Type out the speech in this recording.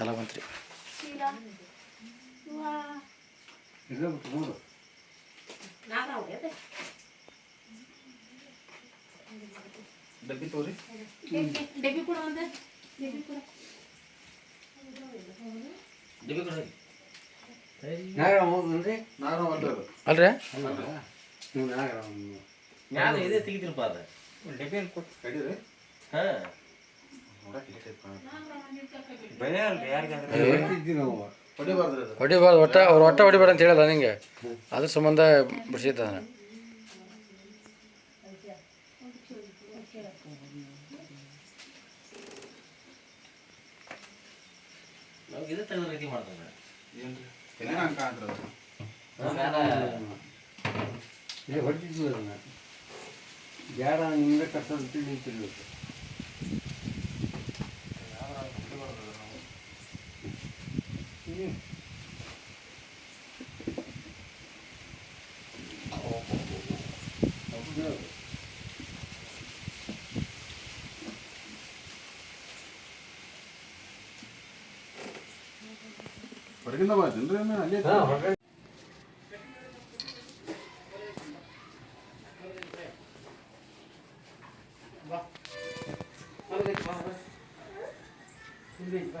ಕಲಾಮಂತ್ರಿ ಡಬ್ಬಿ ತೋರಿ ಡಬ್ಬಿ ಕೂಡ ಒಂದು ಡಬ್ಬಿ ಕೂಡ ಡಬ್ಬಿ ಕೂಡ ಅಲ್ರಿ ನಾನು ಇದೇ ತೆಗಿತೀರಪ್ಪ ಅದ ಡಬ್ಬಿ ಕೊಟ್ಟು ಹಾಂ ಹೊಡಿಬಾರ್ದು ಒಟ್ಟ ಅವ್ರು ಒಟ್ಟ ಹೊಡಿಬೇಡ ಅಂತ ಹೇಳಲ್ಲ ನಿಂಗೆ ಅದ್ರ ಸಂಬಂಧ ಬಿಡಿಸಿದ್ದ ನಾನು ಅದನ್ನ ಯಾರ പഠിക്കുന്ന ഭാഗത്ത് എന്തിനാ അല്ലേ വാ ver, വാ